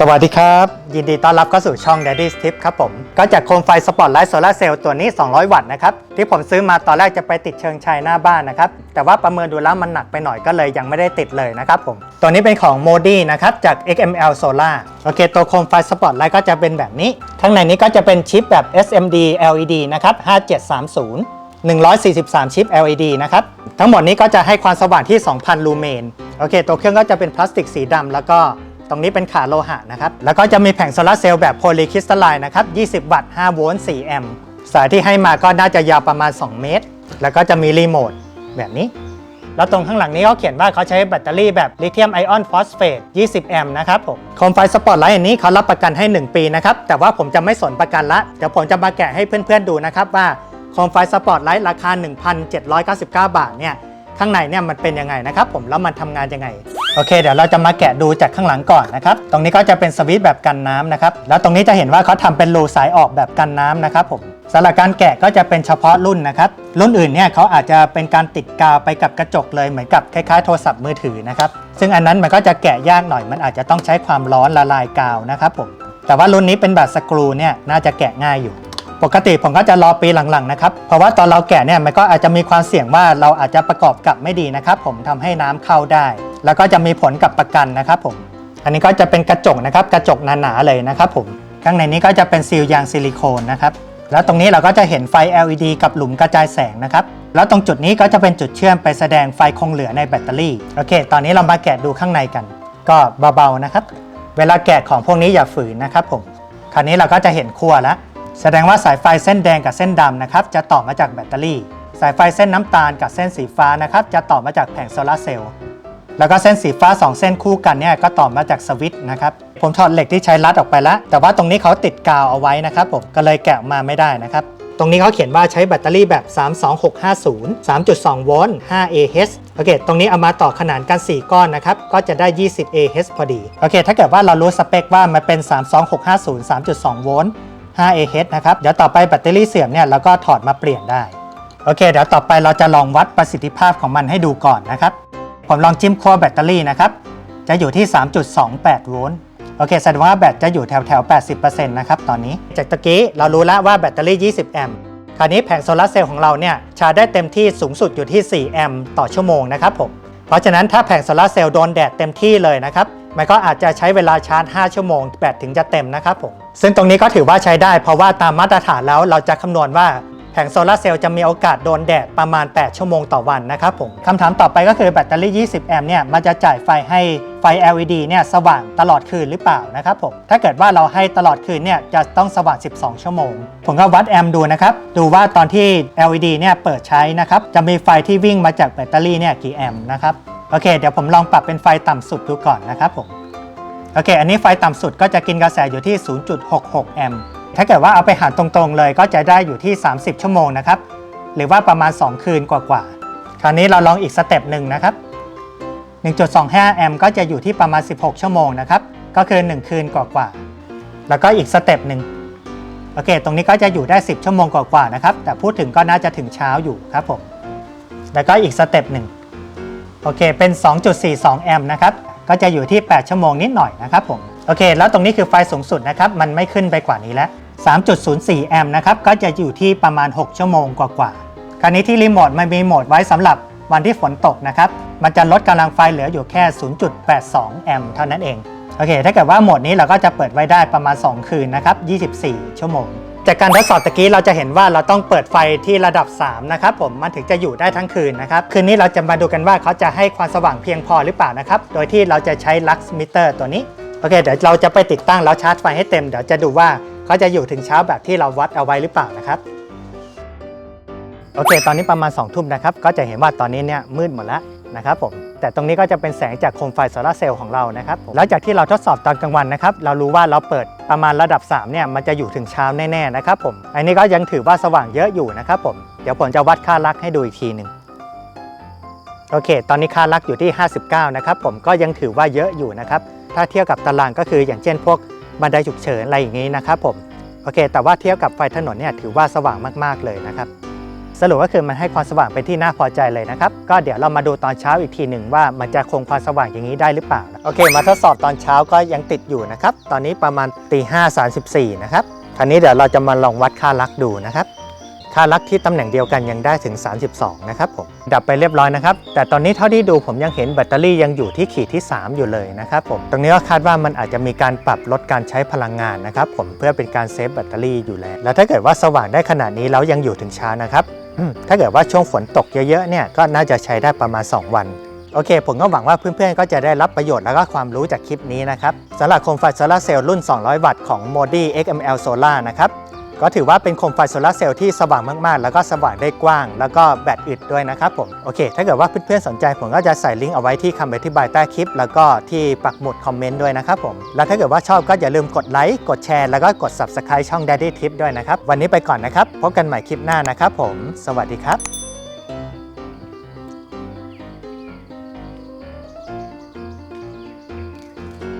สวัสดีครับ ยินดีต้อนรับเข้าสู่ช่อง Daddy's Tip ครับผม ก็จากโคมไฟสปอตไลท์โซลาเซลล์ตัวนี้ 200 วัตต์นะครับ ที่ผมซื้อมาตอนแรกจะไปติดเชิงชัยหน้าบ้านนะครับ แต่ว่าประเมินดูแล้วมันหนักไปหน่อยก็เลยยังไม่ได้ติดเลยนะครับผม ตัวนี้เป็นของ Modi นะครับ จาก XML Solar โอเค ตัวโคมไฟสปอตไลท์ก็จะเป็นแบบนี้ ข้างในนี้ก็จะเป็นชิปแบบ SMD LED นะครับ 5730 143 ชิป LED นะครับ ทั้งหมดนี้ก็จะให้ความสว่างที่ 2,000 ลูเมน โอเค ตัวเครื่องก็จะเป็นพลาสติกสีดำแล้วก็ ตรงนี้เป็นขาโลหะนะครับ แล้วก็จะมีแผงโซลาร์เซลล์แบบโพลีคริสตัลไลน์นะครับ 20 วัตต์ 5 โวลต์ 4 แอมป์ สายที่ให้มาก็น่าจะยาวประมาณ 2 เมตร แล้วก็จะมีรีโมทแบบนี้ แล้วตรงข้างหลังนี้เขาเขียนว่าเขาใช้แบตเตอรี่แบบลิเธียมไอออนฟอสเฟต 20 แอมป์นะครับผม โคมไฟสปอตไลท์อันนี้เขารับประกันให้ 1 ปีนะครับ แต่ว่าผมจะไม่สนประกันละ เดี๋ยวผมจะมาแกะให้เพื่อนๆดูนะครับว่าโคมไฟสปอตไลท์ราคา 1,799 บาทเนี่ย ข้างในเนี่ยมันเป็นยังไงนะครับผม แล้วมันทำงานยังไง โอเค เดี๋ยวเราจะมาแกะดูจากข้างหลังก่อนนะครับ ตรงนี้ก็จะเป็นสวิตช์แบบกันน้ำนะครับ แล้วตรงนี้จะเห็นว่าเขาทำเป็นรูสายออกแบบกันน้ำนะครับผมสำหรับการแกะก็จะเป็นเฉพาะรุ่นนะครับ รุ่นอื่นเนี่ยเขาอาจจะเป็นการติดกาวไปกับกระจกเลยเหมือนกับคล้ายๆโทรศัพท์มือถือนะครับ ซึ่งอันนั้นมันก็จะแกะยากหน่อย มันอาจจะต้องใช้ความร้อนละลายกาวนะครับผม แต่ว่ารุ่นนี้เป็นแบบสกรูเนี่ยน่าจะแกะง่ายอยู่ปกติผมก็จะรอปีหลังๆนะครับ เพราะว่าตอนเราแกะเนี่ยมันก็อาจจะมีความเสี่ยงว่าเราอาจจะประกอบกับไม่ดีนะครับ ผมทำให้น้ำเข้าได้ แล้วก็จะมีผลกับประกันนะครับผม อันนี้ก็จะเป็นกระจกนะครับ กระจกหนาๆเลยนะครับผม ข้างในนี้ก็จะเป็นซีลยางซิลิโคนนะครับ แล้วตรงนี้เราก็จะเห็นไฟ LED กับหลุมกระจายแสงนะครับ แล้วตรงจุดนี้ก็จะเป็นจุดเชื่อมไปแสดงไฟคงเหลือในแบตเตอรี่ โอเค ตอนนี้เรามาแกะดูข้างในกัน ก็เบาๆนะครับ เวลาแกะของพวกนี้อย่าฝืนนะครับผม คราวนี้เราก็จะเห็นขั้วแล้ว แสดงว่าสายไฟเส้นแดงกับเส้นดำนะครับ จะต่อมาจากแบตเตอรี่ สายไฟเส้นน้ำตาลกับเส้นสีฟ้านะครับ จะต่อมาจากแผงโซลาเซลล์ แล้วก็เส้นสีฟ้า 2 เส้นคู่กันเนี่ยก็ต่อมาจากสวิตช์นะครับ ผมถอดเหล็กที่ใช้รัดออกไปแล้ว แต่ว่าตรงนี้เขาติดกาวเอาไว้นะครับผมก็เลยแกะมาไม่ได้นะครับ ตรงนี้เขาเขียนว่าใช้แบตเตอรี่แบบ 32650 3.2 โวลต์ 5 Ah โอเค ตรงนี้เอามาต่อขนานกัน 4 ก้อนนะครับ ก็จะได้ 20 Ah พอดี โอเค ถ้าเกิดว่าเรารู้สเปคว่ามันเป็น 32650 3.2 โวลต์ 5 Ah นะครับ เดี๋ยวต่อไปแบตเตอรี่เสื่อมเนี่ยเราก็ถอดมาเปลี่ยนได้ โอเค เดี๋ยวต่อไปเราจะลองวัดประสิทธิภาพของมันให้ดูก่อนนะครับ ผมลองจิ้มขั้วแบตเตอรี่นะครับ จะอยู่ที่ 3.28 โวลต์ โอเค แสดงว่าแบตจะอยู่แถวแถว 80%นะครับ ตอนนี้ จากตะกี้เรารู้แล้วว่าแบตเตอรี่ 20 แอมป์ คราวนี้แผงโซลาร์เซลล์ของเราเนี่ยชาร์จได้เต็มที่สูงสุดอยู่ที่ 4 แอมป์ต่อชั่วโมงนะครับผม เพราะฉะนั้นถ้าแผงโซลาร์เซลล์โดนแดดเต็มที่เลยนะครับ มันก็อาจจะใช้เวลาชาร์จ 5 ชั่วโมงแบตถึงจะเต็มนะครับผม ซึ่งตรงนี้ก็ถือว่าใช้ได้ เพราะว่าตามมาตรฐานแล้วเราจะคำนวณว่า แผงโซลาร์เซลล์จะมีโอกาสโดนแดดประมาณ 8 ชั่วโมงต่อวันนะครับผมคำถามต่อไปก็คือแบตเตอรี่ 20 แอมป์เนี่ยมันจะจ่ายไฟให้ไฟ LED เนี่ยสว่างตลอดคืนหรือเปล่านะครับผมถ้าเกิดว่าเราให้ตลอดคืนเนี่ยจะต้องสว่าง 12 ชั่วโมง ผมก็วัดแอมป์ดูนะครับ ดูว่าตอนที่ LED เนี่ยเปิดใช้นะครับจะมีไฟที่วิ่งมาจากแบตเตอรี่เนี่ยกี่แอมป์นะครับโอเค เดี๋ยวผมลองปรับเป็นไฟต่ำสุดดูก่อนนะครับผมโอเค อันนี้ไฟต่ำสุดก็จะกินกระแสอยู่ที่ 0.66 แอมป์ ถ้าเกิดว่าเอาไปหารตรงๆเลยก็จะได้อยู่ที่ 30 ชั่วโมงนะครับ หรือว่าประมาณ 2 คืนกว่าๆ คราวนี้เราลองอีกสเต็ปหนึ่งนะครับ 1.25 แอมป์ก็จะอยู่ที่ประมาณ 16 ชั่วโมงนะครับ ก็คือ 1 คืนกว่าๆ แล้วก็อีกสเต็ปหนึ่งโอเค ตรงนี้ก็จะอยู่ได้ 10 ชั่วโมงกว่าๆ นะครับ แต่พูดถึงก็น่าจะถึงเช้าอยู่ครับผม แล้วก็อีกสเต็ปหนึ่งโอเค เป็น 2.42 แอมป์นะครับ ก็จะอยู่ที่ 8 ชั่วโมงนิดหน่อยนะครับผม โอเค แล้วตรงนี้คือไฟสูงสุดนะครับ มันไม่ขึ้นไปกว่านี้แล้ว 3.04 แอมป์นะครับก็จะอยู่ที่ประมาณ 6 ชั่วโมงกว่าๆคราวนี้ที่รีโมทมันมีโหมดไว้สำหรับวันที่ฝนตกนะครับมันจะลดกำลังไฟเหลืออยู่แค่ 0.82 แอมป์เท่านั้นเองโอเค ถ้าเกิดว่าโหมดนี้เราก็จะเปิดไว้ได้ประมาณ 2 คืนนะครับ 24 ชั่วโมง จากการทดสอบตะกี้เราจะเห็นว่าเราต้องเปิดไฟที่ระดับ 3 นะครับผม มันถึงจะอยู่ได้ทั้งคืนนะครับ คืนนี้เราจะมาดูกันว่าเขาจะให้ความสว่างเพียงพอหรือเปล่านะครับ โดยที่เราจะใช้ lux meter ตัวนี้ โอเค เดี๋ยวเราจะไปติดตั้งแล้วชาร์จไฟให้เต็ม เดี๋ยวจะดูว่า เขาจะอยู่ถึงเช้าแบบที่เราวัดเอาไว้หรือเปล่านะครับ โอเค ตอนนี้ประมาณ2ทุ่มนะครับ ก็จะเห็นว่าตอนนี้เนี่ยมืดหมดแล้วนะครับผม แต่ตรงนี้ก็จะเป็นแสงจากโคมไฟโซลาร์เซลล์ของเรานะครับผมแล้วจากที่เราทดสอบตอนกลางวันนะครับ เรารู้ว่าเราเปิดประมาณระดับ3เนี่ยมันจะอยู่ถึงเช้าแน่ๆนะครับผม อันนี้ก็ยังถือว่าสว่างเยอะอยู่นะครับผม เดี๋ยวผมจะวัดค่าลักให้ดูอีกทีหนึ่งโอเค ตอนนี้ค่าลักอยู่ที่ 59 นะครับผม ก็ยังถือว่าเยอะอยู่นะครับ ถ้าเทียบกับตารางก็คืออย่างเช่นพวก บันไดฉุกเฉินอะไรอย่างนี้นะครับผมโอเค แต่ว่าเทียบกับไฟถนนเนี่ยถือว่าสว่างมากๆเลยนะครับสรุปก็คือมันให้ความสว่างเป็นที่น่าพอใจเลยนะครับ ก็เดี๋ยวเรามาดูตอนเช้าอีกทีหนึ่งว่ามันจะคงความสว่างอย่างนี้ได้หรือเปล่า โอเค มาทดสอบตอนเช้าก็ยังติดอยู่นะครับ ตอนนี้ประมาณตีห้าสามสิบสี่นะครับคราวนี้เดี๋ยวเราจะมาลองวัดค่าลักดูนะครับ ค่าลักที่ตำแหน่งเดียวกันยังได้ถึง 32 นะครับผม ดับไปเรียบร้อยนะครับ แต่ตอนนี้เท่าที่ดูผมยังเห็นแบตเตอรี่ยังอยู่ที่ขีดที่ 3 อยู่เลยนะครับผม ตรงนี้ก็คาดว่ามันอาจจะมีการปรับลดการใช้พลังงานนะครับผม เพื่อเป็นการเซฟแบตเตอรี่อยู่แล้ว แล้วถ้าเกิดว่าสว่างได้ขนาดนี้แล้วยังอยู่ถึงเช้านะครับ ถ้าเกิดว่าช่วงฝนตกเยอะๆ เนี่ย ก็น่าจะใช้ได้ประมาณ 2 วันโอเค ผมก็หวังว่าเพื่อนๆ ก็จะได้รับประโยชน์แล้วก็ความรู้จากคลิปนี้นะครับสำหรับโคมไฟโซลาเซลล์รุ่น 200 วัตต์ของ Modi XML Solar นะครับ ก็ถือว่าเป็นโคมไฟโซลาร์เซลล์ที่สว่างมากๆ แล้วก็สว่างได้กว้าง แล้วก็แบตอึดด้วยนะครับผม โอเค ถ้าเกิดว่าเพื่อนๆสนใจผมก็จะใส่ลิงก์เอาไว้ที่คำอธิบายใต้คลิป แล้วก็ที่ปักหมุดคอมเมนต์ด้วยนะครับผม แล้วถ้าเกิดว่าชอบก็อย่าลืมกดไลค์กดแชร์แล้วก็กด Subscribe ช่อง Daddy Tip ด้วยนะครับ วันนี้ไปก่อนนะครับพบกันใหม่คลิปหน้านะครับผม สวัสดีครับ